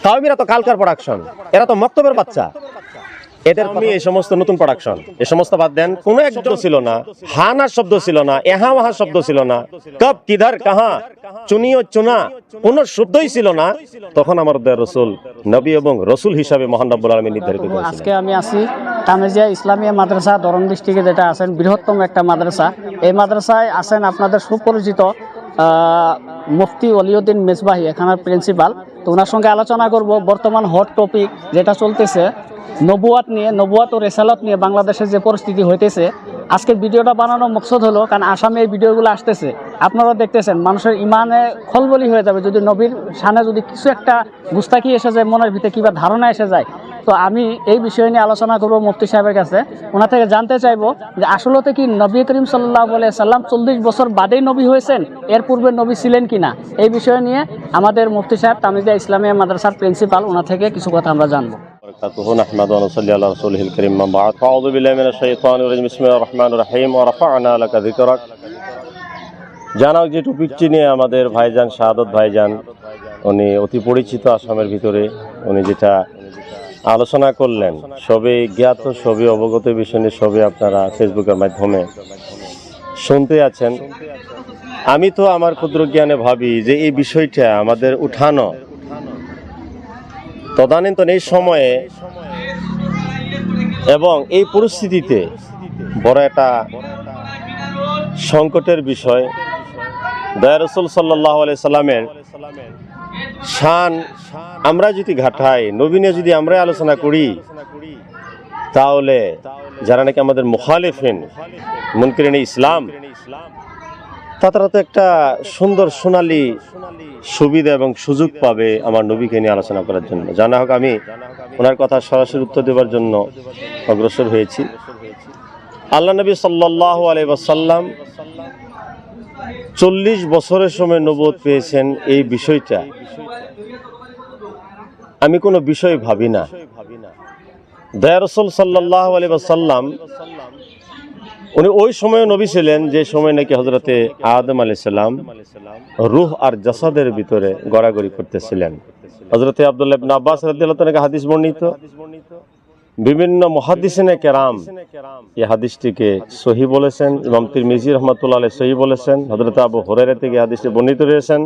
কাউমিরা তো কালকার প্রোডাকশন এরা তো মক্তবের বাচ্চা। এদের আমি এই সমস্ত নতুন প্রোডাকশন এই সমস্ত বাদ দেন কোন এক শব্দ ছিল না। হানার শব্দ ছিল না এহা ওহা শব্দ ছিল না। কব কিধার কাহা চুনিও চুনা কোন শব্দই ছিল না। তখন আমার দয়া রসুল নবী এবং রসুল হিসাবে মহান রব্বুল আলমী নির্ধারিত আজকে আমি আছি তামেজিয়া ইসলামিয়া মাদ্রাসা দরং ডিস্ট্রিক্টে যেটা আছেন বৃহত্তম একটা মাদ্রাসা। এই মাদ্রাসায় আছেন আপনাদের সুপরিচিত আহ, মুফতি অলিউদ্দিন মেজবাহি এখানের প্রিন্সিপাল তো ওনার সঙ্গে আলোচনা করব। বর্তমান হট টপিক যেটা চলতেছে, নবুয়াত নিয়ে, নবুয়াত ও রেসালত নিয়ে বাংলাদেশের যে পরিস্থিতি হইতেছে। আজকের ভিডিওটা বানানোর মকসদ হলো, কারণ আসামে এই ভিডিওগুলো আসতেছে। আপনারা দেখতেছেন, মানুষের ইমানে খলবলি হয়ে যাবে। যদি নবীর সামনে যদি কিছু একটা গুস্তাকি এসে যায়, মনের ভিতরে কিবা ধারণা এসে যায় তো আমি এই বিষয় নিয়ে আলোচনা করব মুফতি সাহেবের কাছে ওনা থেকে জানতে চাইবো যে আসলতে কি নবী করিম সাল্লাহ সাল্লাম চল্লিশ বছর বাদেই নবী হয়েছেন এর পূর্বে নবী ছিলেন কিনা এই বিষয় নিয়ে আমাদের মুফতি সাহেব তামিজা ইসলামিয়া মাদ্রাসার প্রিন্সিপাল ওনা থেকে কিছু কথা আমরা জানবো وبركاته نحمد ونصلي على رسوله الكريم من بعد فأعوذ بالله من الشيطان الرجيم بسم الله الرحمن الرحيم ورفعنا لك ذكرك জানাও যে টপিকটি নিয়ে আমাদের ভাইজান শাহাদত ভাইজান উনি অতি পরিচিত আসামের ভিতরে উনি যেটা আলোচনা করলেন। সবে জ্ঞাত সবে অবগত বিষয় নিয়ে সবে আপনারা ফেসবুকের মাধ্যমে শুনতে আছেন। আমি তো আমার ক্ষুদ্র জ্ঞানে ভাবি যে এই বিষয়টা আমাদের উঠানো। তদানীন্তন এই সময়ে এবং এই পরিস্থিতিতে বড় একটা সংকটের বিষয়। দয়া রসুল সাল্লাহ সাল্লামের শান, আমরা যদি ঘাটাই, নবীনে যদি আমরা আলোচনা করি, তাহলে যারা নাকি আমাদের মুখালিফিন, মুনকিরিন ইসলাম, তারা তো একটা সুন্দর সোনালি সুবিধা এবং সুযোগ পাবে আমার নবীকে নিয়ে আলোচনা করার জন্য। জানা হোক আমি ওনার কথা সরাসরি উত্তর দেওয়ার জন্য অগ্রসর হয়েছি। আল্লাহ নবী সাল্লাহ আলাইসাল্লাম চল্লিশ বছরের সময় নবোধ পেয়েছেন এই বিষয়টা। আমি কোনো বিষয় ভাবি না। দয়া রসুল সাল্লাহ আলাইসাল্লাম উনি ওই সময় নবী ছিলেন যে সময় নাকি হজরতে আদম আলাইসাল্লাম রুহ আর জাসাদের ভিতরে গড়াগড়ি করতেছিলেন। হজরতে আবদুল্লাহ আব্বাস রাদিয়াল্লাহু তাআলা হাদিস বর্ণিত। বিভিন্ন মুহাদ্দিসিনে কেরাম এই হাদিসটিকে সহি বলেছেন, ইমাম তিরমিজি রহমাতুল্লাহ আলাইহি সহি বলেছেন, হযরত আবু হুরায়রা থেকে হাদিসটি বর্ণিত রয়েছেন।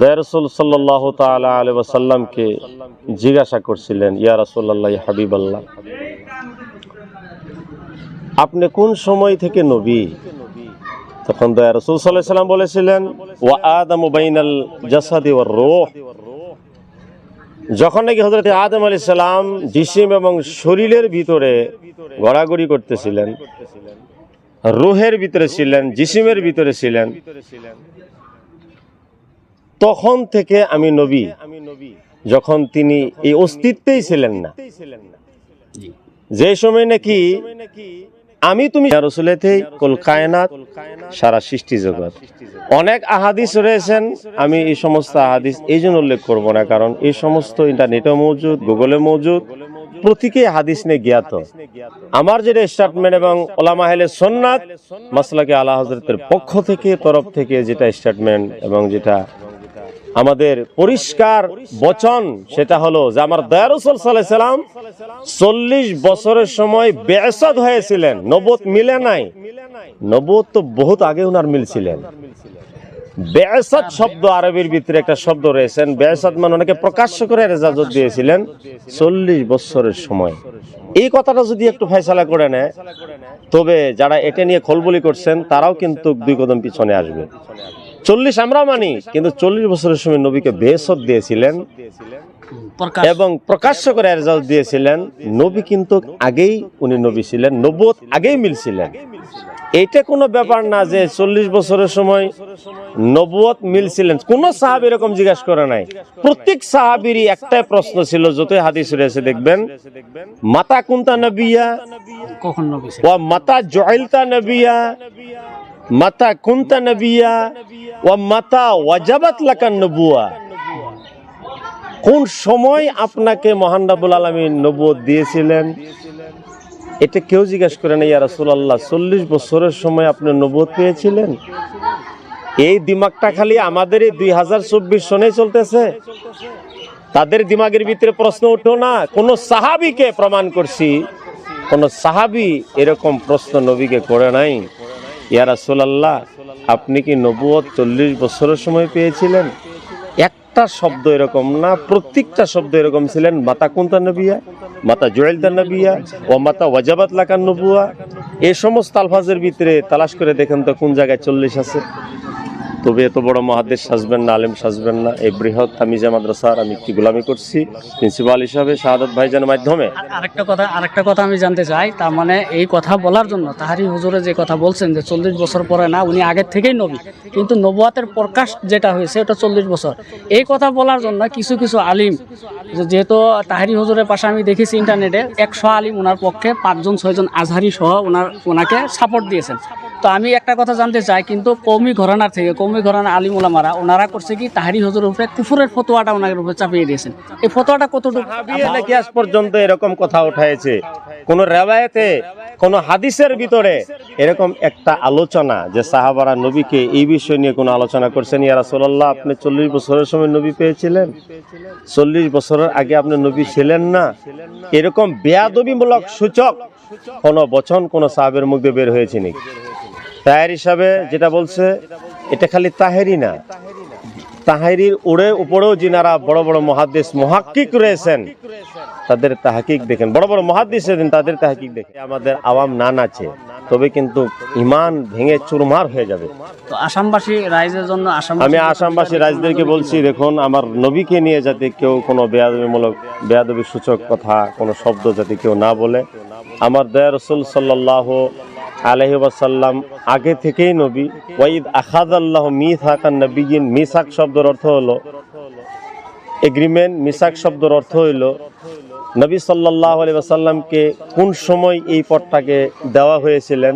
দয়া রাসূল সাল্লাল্লাহু তাআলা আলাইহি জিজ্ঞাসা করছিলেন, ইয়া রাসূলুল্লাহ, ইয়া হাবিবাল্লাহ, আপনি কোন সময় থেকে নবী? তখন দয়া রসুল সাল্লাহ সাল্লাম বলেছিলেন, ওয়া আদম বাইনাল জাসাদি ওয়ার রূহ। যখন নাকি হজরত আদম আলী সালাম জিসিম এবং শরীরের ভিতরে গড়াগড়ি করতেছিলেন, রোহের ভিতরে ছিলেন, জিসিমের ভিতরে ছিলেন, তখন থেকে আমি নবী। যখন তিনি এই অস্তিত্বেই ছিলেন না। যে সময় নাকি আমি তুমি সারা সৃষ্টি জগৎ। অনেক আহাদিস রয়েছেন, আমি এই সমস্ত আহাদিস এই জন্য উল্লেখ করব না, কারণ এই সমস্ত ইন্টারনেটেও মজুদ গুগলে মজুদ, প্রতীকে হাদিস নিয়ে জ্ঞাত। আমার যেটা স্টেটমেন্ট এবং ওলামাহেলে সোননাথ মাসলাকে আলা হজরতের পক্ষ থেকে, তরফ থেকে যেটা স্টেটমেন্ট এবং যেটা আমাদের পরিষ্কার বচন সেটা হলো যে আমার দয়ারসুল সাল্লাহ সাল্লাম চল্লিশ বছরের সময় বেসাদ হয়েছিলেন নবত মিলে নাই। নবত তো বহুত আগে ওনার মিলছিলেন। বেসাদ শব্দ আরবির ভিতরে একটা শব্দ রয়েছেন বেসাদ মানে অনেকে প্রকাশ্য করে রেজাজত দিয়েছিলেন চল্লিশ বছরের সময়। এই কথাটা যদি একটু ফয়সালা করে নেয়, তবে যারা এটা নিয়ে খলবলি করছেন, তারাও কিন্তু দুই কদম পিছনে আসবে। চল্লিশ আমরা মানি কিন্তু চল্লিশ বছরের সময় নবীকে বেসত দিয়েছিলেন এবং প্রকাশ্য করে রেজাল্ট দিয়েছিলেন। নবী কিন্তু আগেই উনি নবী ছিলেন নবত আগেই মিলছিলেন। এইটা কোনো ব্যাপার না যে চল্লিশ বছরের সময় নবুয়ত মিলছিলেন। কোন সাহাব এরকম জিজ্ঞাসা করে নাই। প্রত্যেক সাহাবিরই একটাই প্রশ্ন ছিল যতই হাদিস রয়েছে দেখবেন মাতা কুন্তা নবিয়া কখন নবী ও মাতা জয়লতা নবিয়া মাতা কুন্তা নবিয়া ও মাতা ওয়াজাবাত লাকান নবুয়া। কোন সময় আপনাকে মহান রাবুল আলমী নবুয়ত দিয়েছিলেন? এটা কেউ জিজ্ঞাসা করে না, ইয়া রাসূলুল্লাহ, চল্লিশ বছরের সময় আপনি নবুয়ত পেয়েছিলেন? এই দিমাগটা খালি আমাদের এই দুই হাজার চব্বিশ সনে চলতেছে। তাদের দিমাগের ভিতরে প্রশ্ন উঠো না, কোন সাহাবিকে প্রমাণ করছি। কোন সাহাবি এরকম প্রশ্ন নবীকে করে নাই। ইয়া আপনি কি নবুয়ত চল্লিশ বছরের সময় পেয়েছিলেন? একটা শব্দ এরকম না, প্রত্যেকটা শব্দ এরকম ছিলেন, মাতা কুন্তা নবিয়া, মাতা জুয়েলতা নবিয়া, ও মাতা ওয়াজাবাত লাকান নবুয়া। এ সমস্ত আলফাজের ভিতরে তালাশ করে দেখেন তো কোন জায়গায় চল্লিশ আছে। তবে এত বড় মহাদেশ সাজবেন না, আলেম সাজবেন না। এই বৃহৎ তামিজা মাদ্রাসার আমি একটি গোলামি করছি। প্রিন্সিপাল হিসাবে শাহাদত ভাইজানের মাধ্যমে। আরেকটা কথা আরেকটা কথা আমি জানতে চাই, তার মানে এই কথা বলার জন্য তাহারি হুজুরে যে কথা বলছেন যে চল্লিশ বছর পরে না, উনি আগের থেকেই নবী। কিন্তু নবুয়াতের প্রকাশ যেটা হয়েছে ওটা চল্লিশ বছর। এই কথা বলার জন্য কিছু কিছু আলিম যেহেতু তাহারি হুজুরের পাশে আমি দেখেছি ইন্টারনেটে একশো আলিম ওনার পক্ষে পাঁচজন, ছয়জন আজহারি সহ ওনার ওনাকে সাপোর্ট দিয়েছেন। তো আমি একটা কথা জানতে চাই, কিন্তু কৌমি ঘরানার থেকে, কৌমি ঘরানা আলিম ওলামারা ওনারা করছে কি, তাহারি হুজুরের উপরে কুফুরের ফতোয়াটা ওনার উপরে চাপিয়ে দিয়েছেন। এই ফতোয়াটা কতটুকু? আজ পর্যন্ত এরকম কথা উঠাইছে? কোন রেওয়ায়তে, কোন হাদিসের ভিতরে এরকম একটা আলোচনা যে সাহাবারা নবীকে এই বিষয় নিয়ে কোনো আলোচনা করছেন? ইয়া সোল্লাহ আপনি চল্লিশ বছরের সময় নবী পেয়েছিলেন? চল্লিশ বছরের আগে আপনি নবী ছিলেন না? এরকম বেয়াদবিমূলক সূচক কোন বচন কোন সাহাবের মুখ দিয়ে বের হয়েছে নাকি? তাহের হিসাবে যেটা বলছে এটা খালি তাহেরি না। তাহেরির উড়ে উপরেও যিনারা বড় বড় মহাদেশ মহাক্কিক রয়েছেন তাদের তাহাকিক দেখেন। বড় বড় মহাদেশ দিন তাদের তাহাকিক দেখে আমাদের আওয়াম না নাচে তবে কিন্তু ইমান ভেঙে চুরমার হয়ে যাবে। তো আসামবাসী রাইজের জন্য আসাম আমি আসামবাসী রাজদেরকে বলছি দেখুন আমার নবীকে নিয়ে যাতে কেউ কোনো বেয়াদবিমূলক বেয়াদবি সূচক কথা কোনো শব্দ যাতে কেউ না বলে। আমার দয়া রসুল সাল্লাহ আলহি ওয়াসাল্লাম, আগে থেকেই নবী। ওয়াইদ আখাদ আল্লাহ মিসাকান নবীন মিসাক শব্দের অর্থ হলো এগ্রিমেন্ট, মিসাক শব্দের অর্থ হইল নবী সাল্লাহ আলি আসাল্লামকে কোন সময় এই পদটাকে দেওয়া হয়েছিলেন?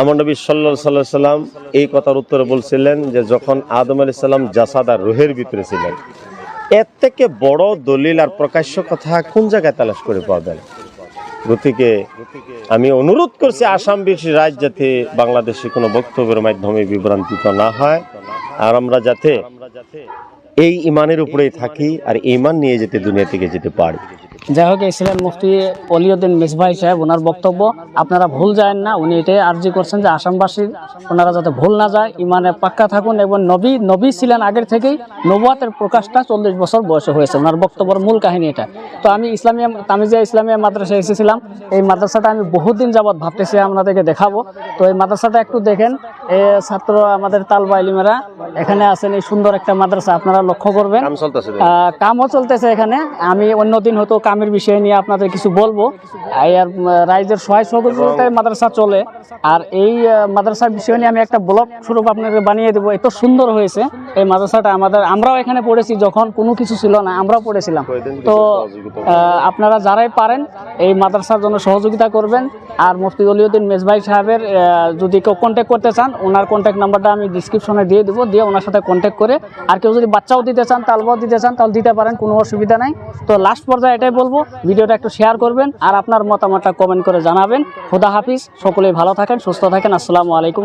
আমার নবী সাল্লা সাল্লাহ সাল্লাম এই কথার উত্তরে বলছিলেন যে, যখন আদম আলি সাল্লাম জাসাদ রুহের ভিতরে ছিলেন, এর থেকে বড় দলিল আর প্রকাশ্য কথা কোন জায়গায় তালাশ করে পাবেন গতিকে আমি অনুরোধ করছি আসাম বেশি রাজ যাতে বাংলাদেশে কোনো বক্তব্যের মাধ্যমে বিভ্রান্তিত না হয়, আর আমরা যাতে এই ইমানের উপরেই থাকি, আর ইমান নিয়ে যেতে দুনিয়া থেকে যেতে পারি। যাই হোক ছিলেন মুফতি অলিউদ্দিন মিসভাই সাহেব। ওনার বক্তব্য আপনারা ভুল যায় না উনি এটাই আর্জি করছেন যে আসামবাসী ওনারা যাতে ভুল না যায় ইমানে পাক্কা থাকুন এবং নবী নবী ছিলেন আগের থেকেই নবুয়াতের প্রকাশটা চল্লিশ বছর বয়সে হয়েছে। ওনার বক্তব্যের মূল কাহিনী এটা। তো আমি ইসলামিয়া তামিজিয়া ইসলামিয়া মাদ্রাসায় এসেছিলাম। এই মাদ্রাসাটা আমি বহুদিন যাবৎ ভাবতেছি আপনাদেরকে দেখাবো। তো এই মাদ্রাসাটা একটু দেখেন এ ছাত্র আমাদের তালবা ইলিমেরা এখানে আছেন এই সুন্দর একটা মাদ্রাসা আপনারা লক্ষ্য করবেন। আহ, কামও চলতেছে এখানে। আমি অন্যদিন হয়তো কামের বিষয় নিয়ে আপনাদের কিছু বলব। আর রাইজের সহায় সহযোগিতায় মাদ্রাসা চলে। আর এই মাদ্রাসার বিষয় নিয়ে আমি একটা ব্লগ স্বরূপ আপনাকে বানিয়ে দেবো। এত সুন্দর হয়েছে এই মাদ্রাসাটা। আমাদের আমরাও এখানে পড়েছি যখন কোনো কিছু ছিল না আমরাও পড়েছিলাম। তো আপনারা যারাই পারেন এই মাদ্রাসার জন্য সহযোগিতা করবেন। আর মুফতি অলিউদ্দিন মেজভাই সাহেবের যদি কেউ কন্ট্যাক্ট করতে চান ওনার কন্ট্যাক্ট নাম্বারটা আমি ডিসক্রিপশনে দিয়ে দেবো। দিয়ে ওনার সাথে কন্ট্যাক্ট করে আর কেউ যদি বাচ্চাও দিতে চান তালবাও দিতে চান তাহলে দিতে পারেন কোনো অসুবিধা নাই। তো লাস্ট পর্যায়ে এটাই বলব, ভিডিওটা একটু শেয়ার করবেন আর আপনার মতামতটা কমেন্ট করে জানাবেন। খুদা হাফিজ, সকলেই ভালো থাকেন, সুস্থ থাকেন। আসসালামু আলাইকুম